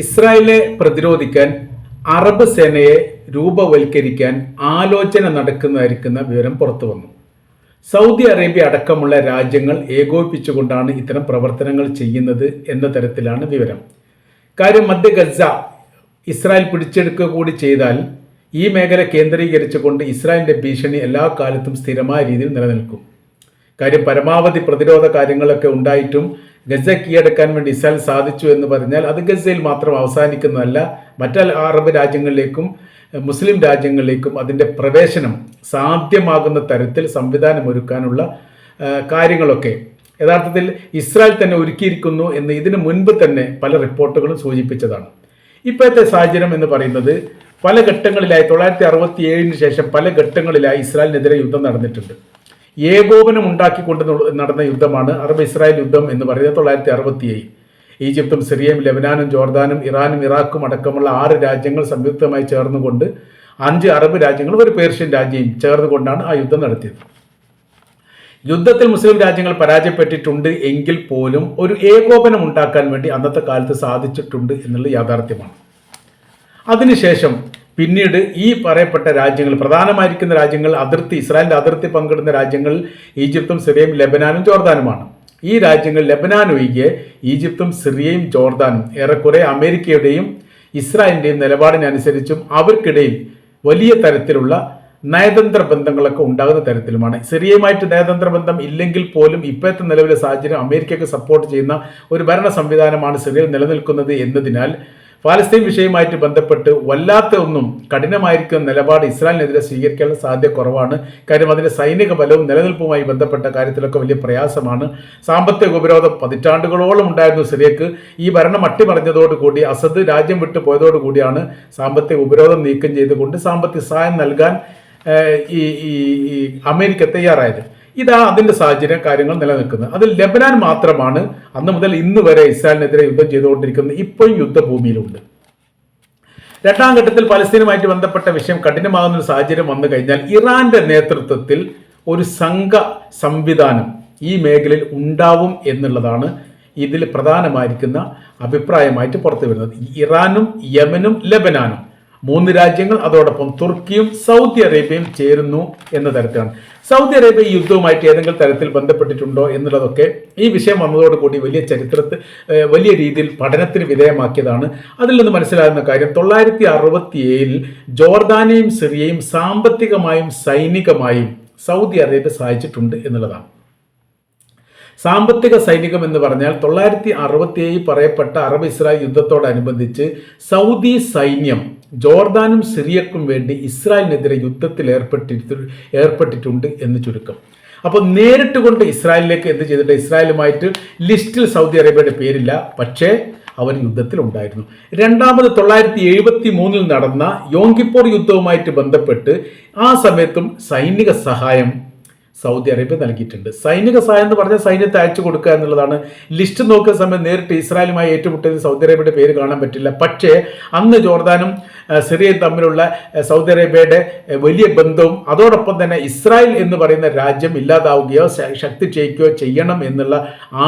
ഇസ്രായേലിനെ പ്രതിരോധിക്കാൻ അറബ് സേനയെ രൂപവൽക്കരിക്കാൻ ആലോചന നടക്കുന്നതായിരിക്കുന്ന വിവരം പുറത്തു വന്നു. സൗദി അറേബ്യ അടക്കമുള്ള രാജ്യങ്ങൾ ഏകോപിപ്പിച്ചുകൊണ്ടാണ് ഇത്തരം പ്രവർത്തനങ്ങൾ ചെയ്യുന്നത് എന്ന തരത്തിലാണ് വിവരം. കാര്യം മധ്യ ഗസ ഇസ്രായേൽ പിടിച്ചെടുക്കുക കൂടി ചെയ്താൽ ഈ മേഖല കേന്ദ്രീകരിച്ചുകൊണ്ട് ഇസ്രായേലിന്റെ ഭീഷണി എല്ലാ കാലത്തും സ്ഥിരമായ രീതിയിൽ നിലനിൽക്കും. കാര്യം പരമാവധി പ്രതിരോധ കാര്യങ്ങളൊക്കെ ഉണ്ടായിട്ടും ഗസ കീഴടക്കാൻ വേണ്ടി ഇസ്രായേൽ സാധിച്ചു എന്ന് പറഞ്ഞാൽ അത് ഗസയിൽ മാത്രം അവസാനിക്കുന്നതല്ല മറ്റ അറബ് രാജ്യങ്ങളിലേക്കും മുസ്ലിം രാജ്യങ്ങളിലേക്കും അതിന്റെ പ്രവേശനം സാധ്യമാകുന്ന തരത്തിൽ സംവിധാനമൊരുക്കാനുള്ള കാര്യങ്ങളൊക്കെ. യഥാർത്ഥത്തിൽ ഇസ്രായേൽ തന്നെ ഒരുക്കിയിരിക്കുന്നു എന്ന് ഇതിനു മുൻപ് തന്നെ പല റിപ്പോർട്ടുകളും സൂചിപ്പിച്ചതാണ്. ഇപ്പോഴത്തെ സാഹചര്യം എന്ന് പറയുന്നത് പല ഘട്ടങ്ങളിലായി തൊള്ളായിരത്തി അറുപത്തി ഏഴിന് ശേഷം പല ഘട്ടങ്ങളിലായി ഇസ്രായേലിനെതിരെ യുദ്ധം നടന്നിട്ടുണ്ട്. ഏകോപനം ഉണ്ടാക്കിക്കൊണ്ട് നടന്ന യുദ്ധമാണ് അറബ് ഇസ്രായേൽ യുദ്ധം എന്ന് പറയുന്നത്. തൊള്ളായിരത്തി അറുപത്തി ഏഴ് ഈജിപ്തും സിറിയയും ലെബനാനും ജോർദാനും ഇറാനും ഇറാഖും അടക്കമുള്ള ആറ് രാജ്യങ്ങൾ സംയുക്തമായി ചേർന്നുകൊണ്ട് അഞ്ച് അറബ് രാജ്യങ്ങളും ഒരു പേർഷ്യൻ രാജ്യവും ചേർന്നുകൊണ്ടാണ് ആ യുദ്ധം നടത്തിയത്. യുദ്ധത്തിൽ മുസ്ലിം രാജ്യങ്ങൾ പരാജയപ്പെട്ടിട്ടുണ്ട് എങ്കിൽ പോലും ഒരു ഏകോപനം ഉണ്ടാക്കാൻ വേണ്ടി അന്നത്തെ കാലത്ത് സാധിച്ചിട്ടുണ്ട് എന്നുള്ള യാഥാർത്ഥ്യമാണ്. അതിനുശേഷം പിന്നീട് ഈ പറയപ്പെട്ട രാജ്യങ്ങൾ പ്രധാനമായിരിക്കുന്ന രാജ്യങ്ങൾ അതിർത്തി ഇസ്രായേലിന്റെ അതിർത്തി പങ്കിടുന്ന രാജ്യങ്ങൾ ഈജിപ്തും സിറിയയും ലെബനാനും ജോർദാനുമാണ്. ഈ രാജ്യങ്ങൾ ലെബനാൻ ഒഴികെ ഈജിപ്തും സിറിയയും ജോർദാനും ഏറെക്കുറെ അമേരിക്കയുടെയും ഇസ്രായേലിന്റെയും നിലപാടിനനുസരിച്ചും അവർക്കിടയിൽ വലിയ തരത്തിലുള്ള നയതന്ത്ര ബന്ധങ്ങളൊക്കെ ഉണ്ടാകുന്ന തരത്തിലുമാണ്. സിറിയയുമായിട്ട് നയതന്ത്ര ബന്ധം ഇല്ലെങ്കിൽ പോലും ഇപ്പോഴത്തെ നിലവിലെ സാഹചര്യം അമേരിക്കയ്ക്ക് സപ്പോർട്ട് ചെയ്യുന്ന ഒരു ഭരണ സംവിധാനമാണ് സിറിയയിൽ നിലനിൽക്കുന്നത് എന്നതിനാൽ പാലസ്തീൻ വിഷയവുമായിട്ട് ബന്ധപ്പെട്ട് വല്ലാത്ത ഒന്നും കഠിനമായിരിക്കുന്ന നിലപാട് ഇസ്രായേലിനെതിരെ സ്വീകരിക്കാനുള്ള സാധ്യത കുറവാണ്. കാര്യം അതിന്റെ സൈനിക ബലവും നിലനിൽപ്പുമായി ബന്ധപ്പെട്ട കാര്യത്തിലൊക്കെ വലിയ പ്രയാസമാണ്. സാമ്പത്തിക ഉപരോധം പതിറ്റാണ്ടുകളോളം ഉണ്ടായിരുന്നു സിറിയക്ക്. ഈ ഭരണം അട്ടിമറിഞ്ഞതോടുകൂടി അസദ് രാജ്യം വിട്ടു പോയതോടുകൂടിയാണ് സാമ്പത്തിക ഉപരോധം നീക്കം ചെയ്തുകൊണ്ട് സാമ്പത്തിക സഹായം നൽകാൻ ഈ അമേരിക്ക തയ്യാറായത്. ഇതാ അതിന്റെ സാഹചര്യം കാര്യങ്ങൾ നിലനിൽക്കുന്നത്. അതിൽ ലബനാൻ മാത്രമാണ് അന്ന് മുതൽ ഇന്ന് വരെ ഇസ്രായേലിനെതിരെ യുദ്ധം ചെയ്തുകൊണ്ടിരിക്കുന്നത്. ഇപ്പോഴും യുദ്ധഭൂമിയിലുണ്ട്. രണ്ടാം ഘട്ടത്തിൽ പലസ്തീനുമായിട്ട് ബന്ധപ്പെട്ട വിഷയം കഠിനമാകുന്ന ഒരു സാഹചര്യം വന്നു കഴിഞ്ഞാൽ ഇറാന്റെ നേതൃത്വത്തിൽ ഒരു സംഘ സംവിധാനം ഈ മേഖലയിൽ ഉണ്ടാവും എന്നുള്ളതാണ് ഇതിൽ പ്രധാനമായിരിക്കുന്ന അഭിപ്രായമായിട്ട് പുറത്തു വരുന്നത് ഇറാനും യമനും ലബനാനും. മൂന്ന് രാജ്യങ്ങൾ അതോടൊപ്പം തുർക്കിയും സൗദി അറേബ്യയും ചേരുന്നു എന്ന തരത്തിലാണ്. സൗദി അറേബ്യ ഈ യുദ്ധവുമായിട്ട് ഏതെങ്കിലും തരത്തിൽ ബന്ധപ്പെട്ടിട്ടുണ്ടോ എന്നുള്ളതൊക്കെ ഈ വിഷയം വന്നതോടുകൂടി വലിയ ചരിത്രത്തിൽ വലിയ രീതിയിൽ പഠനത്തിന് വിധേയമാക്കിയതാണ്. അതിൽ നിന്ന് മനസ്സിലാകുന്ന കാര്യം തൊള്ളായിരത്തി അറുപത്തി ഏഴിൽ ജോർദാനെയും സിറിയയും സാമ്പത്തികമായും സൈനികമായും സൗദി അറേബ്യ സഹായിച്ചിട്ടുണ്ട് എന്നുള്ളതാണ്. സാമ്പത്തിക സൈനികം എന്ന് പറഞ്ഞാൽ തൊള്ളായിരത്തി അറുപത്തിയേഴ് പറയപ്പെട്ട അറബ് ഇസ്രായേൽ യുദ്ധത്തോടനുബന്ധിച്ച് സൗദി സൈന്യം ജോർദാനും സിറിയക്കും വേണ്ടി ഇസ്രായേലിനെതിരെ യുദ്ധത്തിൽ ഏർപ്പെട്ടിട്ട് ഏർപ്പെട്ടിട്ടുണ്ട് എന്ന് ചുരുക്കം. അപ്പോൾ നേരിട്ട് കൊണ്ട് ഇസ്രായേലിലേക്ക് എന്ത് ചെയ്തിട്ട്? ഇസ്രായേലുമായിട്ട് ലിസ്റ്റിൽ സൗദി അറേബ്യയുടെ പേരില്ല. പക്ഷേ അവർ യുദ്ധത്തിലുണ്ടായിരുന്നു രണ്ടാമത് തൊള്ളായിരത്തി എഴുപത്തി മൂന്നിൽ നടന്ന യോങ്കിപ്പോർ യുദ്ധവുമായിട്ട് ബന്ധപ്പെട്ട് ആ സമയത്തും സൈനിക സഹായം സൗദി അറേബ്യ നൽകിയിട്ടുണ്ട്. സൈനിക സഹായം എന്ന് പറഞ്ഞാൽ സൈന്യത്തെ അയച്ചു കൊടുക്കുക എന്നുള്ളതാണ്. ലിസ്റ്റ് നോക്കുന്ന സമയം നേരിട്ട് ഇസ്രായേലുമായി ഏറ്റുമുട്ടിയത് സൗദി അറേബ്യയുടെ പേര് കാണാൻ പറ്റില്ല. പക്ഷേ അന്ന് ജോർദാനും സിറിയയും തമ്മിലുള്ള സൗദി അറേബ്യയുടെ വലിയ ബന്ധവും അതോടൊപ്പം തന്നെ ഇസ്രായേൽ എന്ന് പറയുന്ന രാജ്യം ഇല്ലാതാവുകയോ ശക്തി ചെയ്യിക്കുകയോ ചെയ്യണം എന്നുള്ള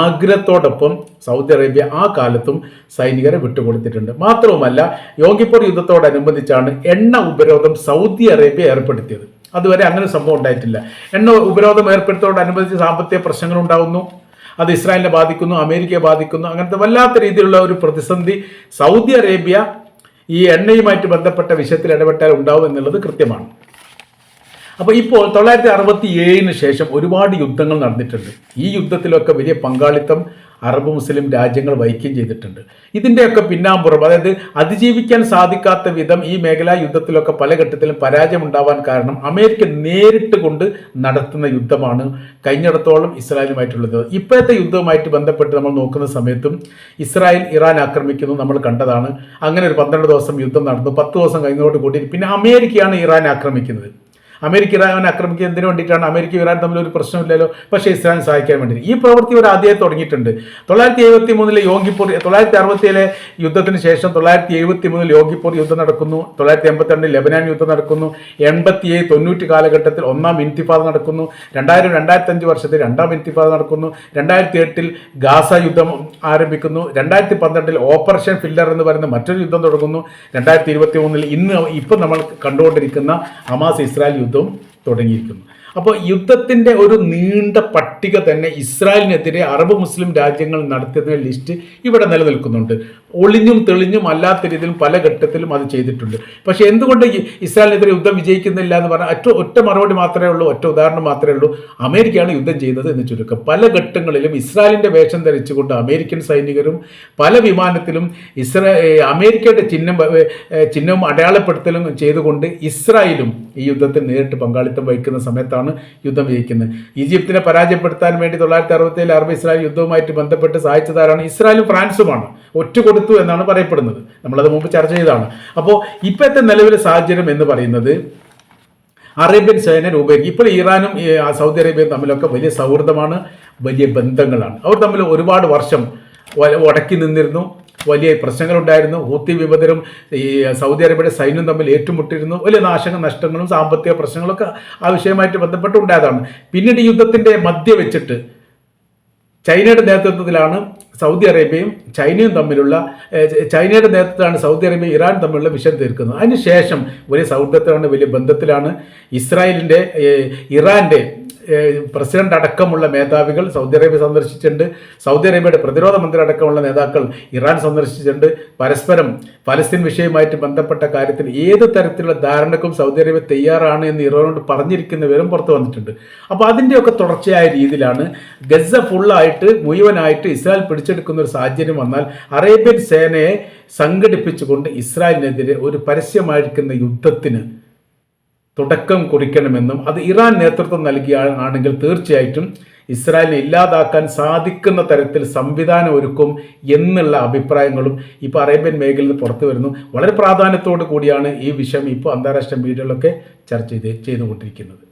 ആഗ്രഹത്തോടൊപ്പം സൗദി അറേബ്യ ആ കാലത്തും സൈനികരെ വിട്ടുകൊടുത്തിട്ടുണ്ട്. മാത്രവുമല്ല യോഗിപ്പൂർ യുദ്ധത്തോടനുബന്ധിച്ചാണ് എണ്ണ ഉപരോധം സൗദി അറേബ്യ ഏർപ്പെടുത്തിയത്. അതുവരെ അങ്ങനെ സംഭവം ഉണ്ടായിട്ടില്ല. എണ്ണ ഉപരോധം ഏർപ്പെടുത്തോടനുബന്ധിച്ച് സാമ്പത്തിക പ്രശ്നങ്ങൾ ഉണ്ടാകുന്നു അത് ഇസ്രായേലിനെ ബാധിക്കുന്നു അമേരിക്കയെ ബാധിക്കുന്നു. അങ്ങനത്തെ വല്ലാത്ത രീതിയിലുള്ള ഒരു പ്രതിസന്ധി സൗദി അറേബ്യ ഈ എണ്ണയുമായിട്ട് ബന്ധപ്പെട്ട വിഷയത്തിൽ ഇടപെട്ടാൽ ഉണ്ടാവും എന്നുള്ളത് കൃത്യമാണ്. അപ്പോൾ ഇപ്പോൾ തൊള്ളായിരത്തി അറുപത്തി ഏഴിന് ശേഷം ഒരുപാട് യുദ്ധങ്ങൾ നടന്നിട്ടുണ്ട്. ഈ യുദ്ധത്തിലൊക്കെ വലിയ പങ്കാളിത്തം അറബ് മുസ്ലിം രാജ്യങ്ങൾ വഹിക്കുകയും ചെയ്തിട്ടുണ്ട്. ഇതിന്റെയൊക്കെ പിന്നാമ്പുറം അതായത് അതിജീവിക്കാൻ സാധിക്കാത്ത വിധം ഈ മേഖലാ യുദ്ധത്തിലൊക്കെ പല ഘട്ടത്തിലും പരാജയം ഉണ്ടാവാൻ കാരണം അമേരിക്ക നേരിട്ട് കൊണ്ട് നടത്തുന്ന യുദ്ധമാണ് കഴിഞ്ഞിടത്തോളം ഇസ്രായേലുമായിട്ടുള്ളത്. ഇപ്പോഴത്തെ യുദ്ധവുമായിട്ട് ബന്ധപ്പെട്ട് നമ്മൾ നോക്കുന്ന സമയത്തും ഇസ്രായേൽ ഇറാൻ ആക്രമിക്കുന്നു നമ്മൾ കണ്ടതാണ്. അങ്ങനെ ഒരു പന്ത്രണ്ട് ദിവസം യുദ്ധം നടന്നു. പത്ത് ദിവസം കഴിഞ്ഞതോട് കൂടി പിന്നെ അമേരിക്കയാണ് ഇറാൻ ആക്രമിക്കുന്നത്. അമേരിക്ക ഇറാനെ ആക്രമിക്കുക എന്തിനു വേണ്ടിയിട്ടാണ്? അമേരിക്ക ഇറാൻ തമ്മിൽ ഒരു പ്രശ്നമില്ലല്ലോ. പക്ഷേ ഇസ്രായേൽ സഹായിക്കാൻ വേണ്ടി ഈ പ്രവൃത്തി ഒരു ആദ്യമായി തുടങ്ങിയിട്ടുണ്ട്. തൊള്ളായിരത്തി എഴുപത്തി മൂന്നിലെ യോഗിപ്പൂർ തൊള്ളായിരത്തി അറുപത്തിയിലെ യുദ്ധത്തിന് ശേഷം തൊള്ളായിരത്തി എഴുപത്തി മൂന്നിൽ യോഗിപ്പൂർ യുദ്ധം നടക്കുന്നു. തൊള്ളായിരത്തി എൺപത്തി രണ്ടിൽ ലെബനാൻ യുദ്ധം നടക്കുന്നു. എൺപത്തി ഏഴ് തൊണ്ണൂറ്റി കാലഘട്ടത്തിൽ ഒന്നാം ഇൻതിഫാദ നടക്കുന്നു. രണ്ടായിരം രണ്ടായിരത്തി അഞ്ച് വർഷത്തിൽ രണ്ടാം ഇൻതിഫാദ നടക്കുന്നു. രണ്ടായിരത്തി എട്ടിൽ ഗാസ യുദ്ധം ആരംഭിക്കുന്നു. രണ്ടായിരത്തി പന്ത്രണ്ടിൽ ഓപ്പറേഷൻ ഫില്ലർ എന്ന് പറയുന്ന മറ്റൊരു യുദ്ധം തുടങ്ങുന്നു. രണ്ടായിരത്തി ഇരുപത്തി മൂന്നിൽ ഇന്ന് ഇപ്പം നമ്മൾ കണ്ടുകൊണ്ടിരിക്കുന്ന ഹമാസ് ഇസ്രായേൽ യുദ്ധം. തുടങ്ങിയിരിക്കുന്നു. അപ്പോൾ യുദ്ധത്തിന്റെ ഒരു നീണ്ട പട്ടിക തന്നെ ഇസ്രായേലിനെതിരെ അറബ് മുസ്ലിം രാജ്യങ്ങൾ നടത്തുന്ന ലിസ്റ്റ് ഇവിടെ നിലനിൽക്കുന്നുണ്ട്. ഒളിഞ്ഞും തെളിഞ്ഞും അല്ലാത്ത രീതിയിലും പല ഘട്ടത്തിലും അത് ചെയ്തിട്ടുണ്ട്. പക്ഷേ എന്തുകൊണ്ട് ഇസ്രായേലിനെതിരെ യുദ്ധം വിജയിക്കുന്നില്ല എന്ന് പറഞ്ഞാൽ ഒറ്റ ഒറ്റ മറുപടി മാത്രമേ ഉള്ളൂ ഒറ്റ ഉദാഹരണം മാത്രമേ ഉള്ളൂ. അമേരിക്കയാണ് യുദ്ധം ചെയ്യുന്നത് എന്ന് ചുരുക്കം. പല ഘട്ടങ്ങളിലും ഇസ്രായേലിന്റെ വേഷം ധരിച്ചുകൊണ്ട് അമേരിക്കൻ സൈനികരും പല വിമാനത്തിലും ഇസ്രാ അമേരിക്കയുടെ ചിഹ്നം ചിഹ്നവും അടയാളപ്പെടുത്തലും ചെയ്തുകൊണ്ട് ഇസ്രായേലും ഈ യുദ്ധത്തിൽ നേരിട്ട് പങ്കാളിത്തം വഹിക്കുന്ന സമയത്താണ് യുദ്ധം വിജയിക്കുന്നത്. ഈജിപ്തിനെ പരാജയപ്പെടുത്താൻ വേണ്ടി തൊള്ളായിരത്തി അറുപത്തിയേഴ് അറബ് ഇസ്രായേൽ യുദ്ധവുമായിട്ട് ബന്ധപ്പെട്ട് സഹായിച്ചതാരാണ് ഇസ്രായേലും ഫ്രാൻസുമാണ്. ഒറ്റ കൊടുത്തു എന്നാണ് പറയപ്പെടുന്നത്. നമ്മളത് മുമ്പ് ചർച്ച ചെയ്തതാണ്. അപ്പോൾ ഇപ്പോഴത്തെ നിലവിലെ സാഹചര്യം എന്ന് പറയുന്നത് അറേബ്യൻ സേന രൂപീകരിക്കും. ഇപ്പോൾ ഇറാനും സൗദി അറേബ്യയും തമ്മിലൊക്കെ വലിയ സൗഹൃദമാണ് വലിയ ബന്ധങ്ങളാണ്. അവർ തമ്മിൽ ഒരുപാട് വർഷം ഉടക്കി നിന്നിരുന്നു. വലിയ പ്രശ്നങ്ങളുണ്ടായിരുന്നു. ഹൂത്തി വിമതരും ഈ സൗദി അറേബ്യയുടെ സൈന്യം തമ്മിൽ ഏറ്റുമുട്ടിയിരുന്നു. വലിയ നാശക നഷ്ടങ്ങളും സാമ്പത്തിക പ്രശ്നങ്ങളൊക്കെ ആ വിഷയമായിട്ട് ബന്ധപ്പെട്ട് ഉണ്ടായതാണ് പിന്നീട് യുദ്ധത്തിന്റെ മധ്യ വെച്ചിട്ട് ചൈനയുടെ നേതൃത്വത്തിലാണ് സൗദി അറേബ്യയും ചൈനയും തമ്മിലുള്ള ചൈനയുടെ നേതൃത്വത്തിലാണ് സൗദി അറേബ്യ ഇറാൻ തമ്മിലുള്ള വിഷയം തീർക്കുന്നത്. അതിനുശേഷം വലിയ സൗഹൃദത്തിലാണ് വലിയ ബന്ധത്തിലാണ് ഇസ്രായേലിന്റെ ഇറാന്റെ പ്രസിഡന്റ് അടക്കമുള്ള മേധാവികൾ സൗദി അറേബ്യ സന്ദർശിച്ചിട്ടുണ്ട്. സൗദി അറേബ്യയുടെ പ്രതിരോധ മന്ത്രി അടക്കമുള്ള നേതാക്കൾ ഇറാൻ സന്ദർശിച്ചിട്ടുണ്ട്. പരസ്പരം പലസ്തീൻ വിഷയവുമായിട്ട് ബന്ധപ്പെട്ട കാര്യത്തിൽ ഏത് തരത്തിലുള്ള ധാരണക്കും സൗദി അറേബ്യ തയ്യാറാണ് എന്ന് ഇറാനോട് പറഞ്ഞിരിക്കുന്ന വിവരം പുറത്തു വന്നിട്ടുണ്ട്. അപ്പോൾ അതിന്റെയൊക്കെ തുടർച്ചയായ രീതിയിലാണ് ഗസ ഫുള്ളായിട്ട് മുഴുവനായിട്ട് ഇസ്രായേൽ പിടിച്ചെടുക്കുന്ന ഒരു സാഹചര്യം വന്നാൽ അറേബ്യൻ സേനയെ സംഘടിപ്പിച്ചുകൊണ്ട് ഇസ്രായേലിനെതിരെ ഒരു പരസ്യമായിരിക്കുന്ന യുദ്ധത്തിന് തുടക്കം കുറിക്കണമെന്നും അത് ഇറാൻ നേതൃത്വം നൽകിയ ആണെങ്കിൽ തീർച്ചയായിട്ടും ഇസ്രായേലിനെ ഇല്ലാതാക്കാൻ സാധിക്കുന്ന തരത്തിൽ സംവിധാനം ഒരുക്കും എന്നുള്ള അഭിപ്രായങ്ങളും ഇപ്പോൾ അറേബ്യൻ മേഖലയിൽ നിന്ന് പുറത്തു വരുന്നു. വളരെ പ്രാധാന്യത്തോടു കൂടിയാണ് ഈ വിഷയം ഇപ്പോൾ അന്താരാഷ്ട്ര മീഡിയകളിലൊക്കെ ചർച്ച ചെയ്ത് ചെയ്തുകൊണ്ടിരിക്കുന്നത്.